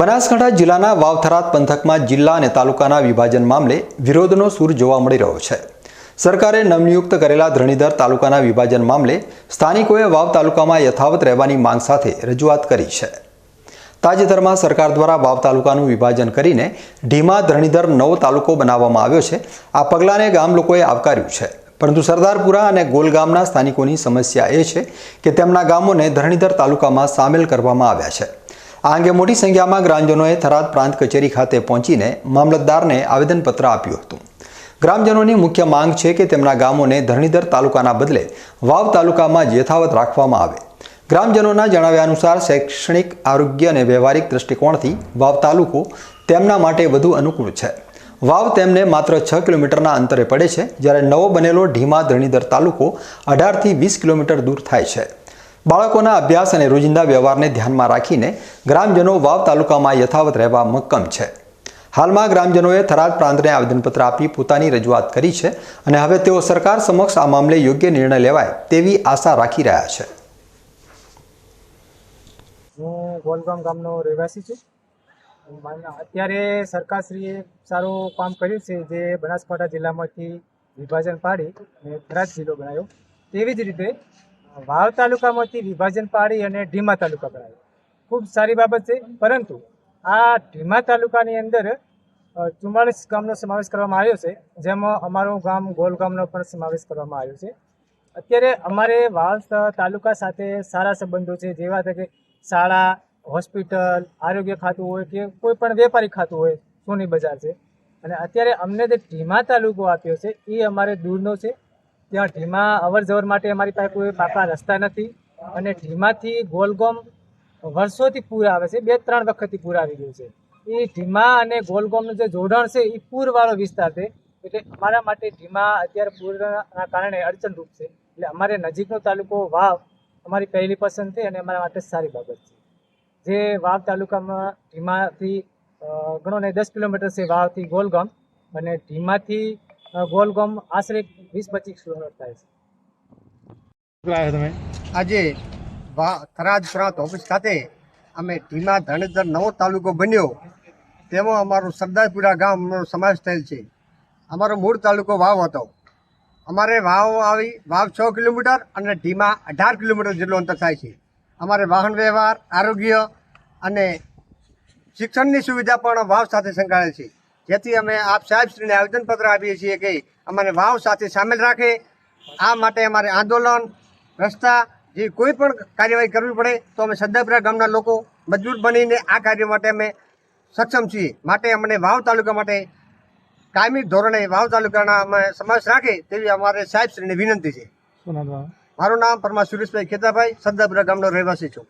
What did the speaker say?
બનાસકાંઠા જિલ્લાના વાવથરાદ પંથકમાં જિલ્લા અને તાલુકાના વિભાજન મામલે વિરોધનો સૂર જોવા મળી રહ્યો છે. સરકારે નવનિયુક્ત કરેલા ધરણીધર તાલુકાના વિભાજન મામલે સ્થાનિકોએ વાવ તાલુકામાં યથાવત રહેવાની માંગ સાથે રજૂઆત કરી છે. તાજેતરમાં સરકાર દ્વારા વાવ તાલુકાનું વિભાજન કરીને ઢીમા ધરણીધર નવો તાલુકો બનાવવામાં આવ્યો છે. આ પગલાંને ગામ લોકોએ આવકાર્યું છે. પરંતુ સરદારપુરા અને ગોલ ગામના સ્થાનિકોની સમસ્યા એ છે કે તેમના ગામોને ધરણીધર તાલુકામાં સામેલ કરવામાં આવ્યા છે. આ અંગે મોટી સંખ્યામાં ગ્રામજનોએ થરાદ પ્રાંત કચેરી ખાતે પહોંચીને મામલતદારને આવેદનપત્ર આપ્યું હતું. ગ્રામજનોની મુખ્ય માંગ છે કે તેમના ગામોને ધરણીધર તાલુકાના બદલે વાવ તાલુકામાં યથાવત રાખવામાં આવે. ગ્રામજનોના જણાવ્યા અનુસાર શૈક્ષણિક, આરોગ્ય અને વ્યવહારિક દૃષ્ટિકોણથી વાવ તાલુકો તેમના માટે વધુ અનુકૂળ છે. વાવ તેમને માત્ર છ કિલોમીટરના અંતરે પડે છે, જ્યારે નવો બનેલો ઢીમા ધરણીધર તાલુકો અઢારથી વીસ કિલોમીટર દૂર થાય છે. બાળકોના અભ્યાસ અને રોજિંદા વ્યવહારને ધ્યાનમાં રાખીને ગ્રામજનો વાવ તાલુકામાં યથાવત રહેવા મક્કમ છે. હાલમાં ગ્રામજનોએ થરાદ પ્રાંતને આવેદનપત્ર આપી પોતાની રજૂઆત કરી છે અને હવે તેઓ સરકાર સમક્ષ આ મામલે યોગ્ય નિર્ણય લેવાય તેવી આશા રાખી રહ્યા છે. હું ગોલગામ ગામનો રહેવાસી છું. અત્યારે સરકારશ્રીએ સારું કામ કર્યું છે જે બનાસકાંઠા જિલ્લામાંથી વિભાજન પાડી અને થરાદ જિલ્લો બનાવ્યો. તેવી જ રીતે વાવ તાલુકામાંથી વિભાજન પાડી અને ઢીમા તાલુકા બનાવ્યો ખૂબ સારી બાબત છે, પરંતુ આ ઢીમા તાલુકાની અંદર ચુમ્માળીસ ગામનો સમાવેશ કરવામાં આવ્યો છે, જેમાં અમારું ગામ ગોલ ગામનો પણ સમાવેશ કરવામાં આવ્યો છે. અત્યારે અમારે વાવ તાલુકા સાથે સારા સંબંધો છે, જેવા કે શાળા, હોસ્પિટલ, આરોગ્ય ખાતું હોય કે કોઈ પણ વેપારી ખાતું હોય, સોની બજાર છે. અને અત્યારે અમને જે ઢીમા તાલુકો આપ્યો છે, એ અમારે દૂરનો છે. ત્યાં ઢીમા અવર જવર માટે અમારી પાસે કોઈ પાકા રસ્તા નથી અને ઢીમાથી ગોલગોમ વર્ષોથી પૂર આવે છે, બે ત્રણ વખતથી પૂર આવી ગયું છે. એ ઢીમા અને ગોલગોમનું જે જોડાણ છે, એ પૂરવાળો વિસ્તાર છે. એટલે અમારા માટે ઢીમા અત્યારે પૂરના કારણે અડચણરૂપ છે. એટલે અમારે નજીકનો તાલુકો વાવ અમારી પહેલી પસંદ છે અને અમારા માટે સારી બાબત છે. જે વાવ તાલુકામાં ઢીમાથી ઘણો ને દસ કિલોમીટર છે વાવથી ગોલગામ અને ઢીમાથી ગોલગામ આશરે વીસ પચીસ કિલોમીટર થાય છે. આજે વા- થરાદ પ્રાંત ઓફિસ ખાતે અમે ધીમા ધણેધર નવો તાલુકો બન્યો. તેમાં અમારું સરદારપુરા ગામનો સમાવેશ થયેલ છે. અમારો મૂળ તાલુકો વાવ હતો. અમારે વાવ આવી વાવ છ કિલોમીટર અને ધીમા અઢાર કિલોમીટર જેટલું અંતર થાય છે. અમારે વાહન વ્યવહાર આરોગ્ય અને શિક્ષણની સુવિધા પણ વાવ સાથે સંકળાયેલ છે. જેથી અમે આપ સાહેબશ્રીને આવેદનપત્ર આપીએ છીએ કે અમારે વાવ સાથે સામેલ રાખે. આ માટે અમારે આંદોલન રસ્તા જે કોઈ પણ કાર્યવાહી કરવી પડે તો અમે સદ્દાપુરા ગામના લોકો મજબૂત બનીને આ કાર્ય માટે અમે સક્ષમ છીએ. માટે અમને વાવ તાલુકા માટે કાયમી ધોરણે વાવ તાલુકાના અમે સમાવેશ રાખે તેવી અમારે સાહેબશ્રીને વિનંતી છે. મારું નામ પરમા સુરેશભાઈ ખેતાભાઈ સદ્દાપુરા ગામનો રહેવાસી છું.